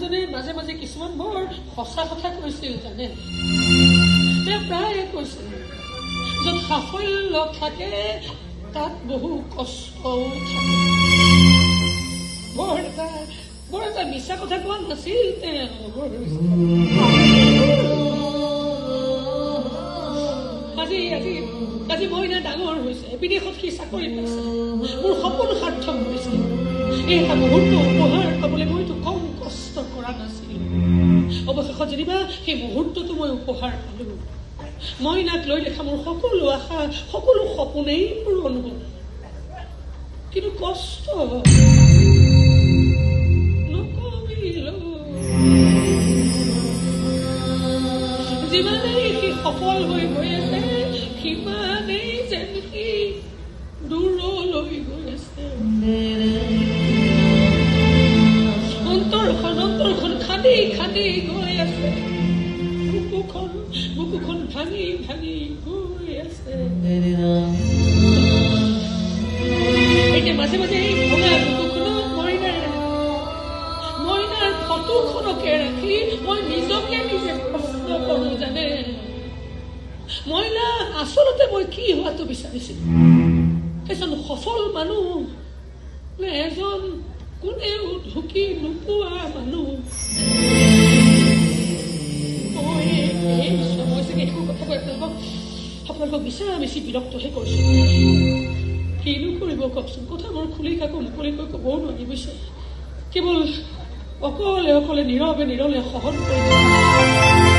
মানুহজনে মাজে মাজে কিছুমান বৰ সঁচা কথা কৈছিল জানে? তেওঁ প্ৰায়ে কৈছিল য'ত সাফল্য থাকে তাত বহু কষ্টও থাকে। বৰ এটা বৰ এটা মিছা কথা কোৱা নাছিল তেওঁ আজি আজি আজি মইনা ডাঙৰ হৈছে বিদেশত সি চাকৰি পাইছে। মোৰ সপোন সাৰ্থক হৈছে। এই মুহূৰ্ত উপহাৰ পাবলৈ মইতো কষ্ট কৰা নাছিলো। অৱশেষত যেনিবা সেই মুহূৰ্তটো মই উপহাৰ পালো। মইনাক লৈ দেখা মোৰ সকলো আশা সকলো সপোনেই পূৰণ হ'ল। কিন্তু কষ্ট যিমানেই সি সফল হৈ গৈ আছে মইনাৰ ফটোখনকে ৰাখি মই নিজকে নিজে প্ৰশ্ন জানে? মইনা আচলতে মই কি হোৱাটো বিচাৰিছিলো? এজন সফল মানুহ এজন কোনেও ঢুকি নোপোৱা মানুহ? আপোনালোকক আপোনালোকক বিচাৰা বেছি বিৰক্তহে কৰিছোঁ কিনো কৰিব কওকচোন কথা মোৰ খুলি কাকো মুকলিকৈ ক'বও নোৱাৰি বুজিছে কেৱল অকলে অকলে নীৰৱে নীৰৱে সহন কৰি